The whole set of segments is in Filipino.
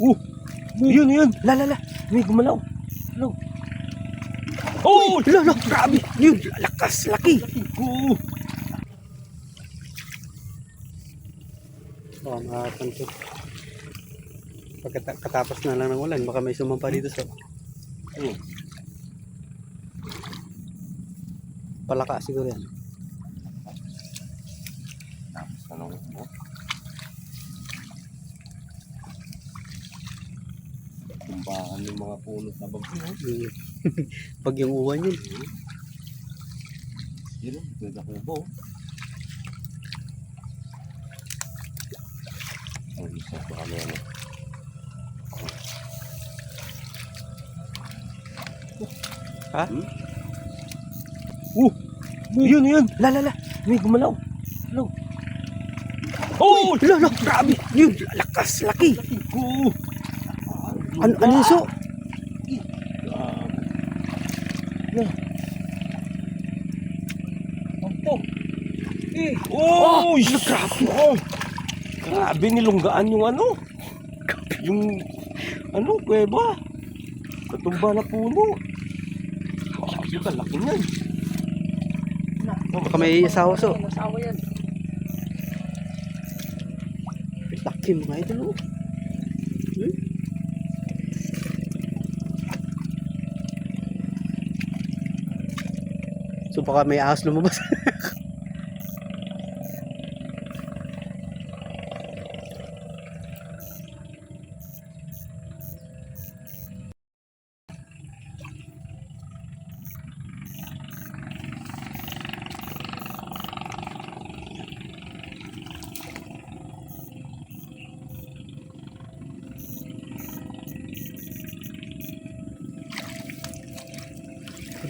Oh! Yun, yun! La, la, la! May gumalaw! Ano? Oh! La, la! Grabe! Yun! Lakas! Laki! Oo! Oh, makapansin. Pagkatapos na lang ng ulan, baka may sumampa dito sa Hmm. palaka siguro yan. Tapos ano mo? Tumbahan yung mga puno sa bagyo. Yung- Pag yung uwan yun. Yun, ito sa kubo. Ang isa pa kami ano. Ha? Hmm? Oh! Yun, yun! La, la, la! May gumalaw! Ano? Oh! La, la! Grabe! Yun! Lakas! Laki! Oo! Ano, ano yung so? Na. Opo. Eh. Oh, grabe. Oh. Grabe nilunggaan yung ano. Yung ano, kuweba. Katumba na puno. Grabe ka, laki niyan. Baka may asawa so. Nasawa yan. Laki mga idol. oh. Hmm? So baka may ahas lumabas.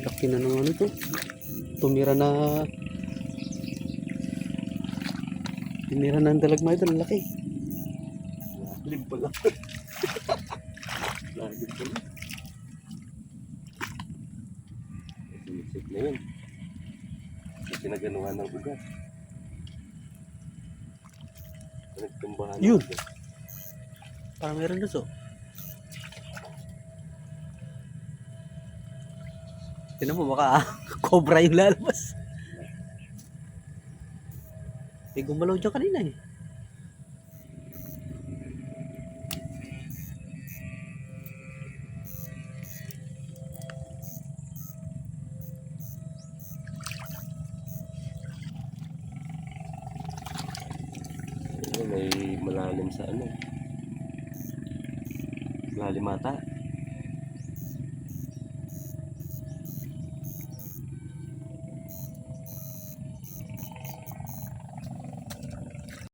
Laki na ng ano to. Tumira na Tumira na ang dalag mga idol. Laki. Lim pala. Lagi pala. Sumisip na yun. Yung pinaganuhan ng ugat. Nagtumbahan. Yun. Parang meron na so. Tinan mo baka cobra yung lalabas. Eh gumalaw dyan kanina eh. Ayun, may malalim sa ano. Malalim ata.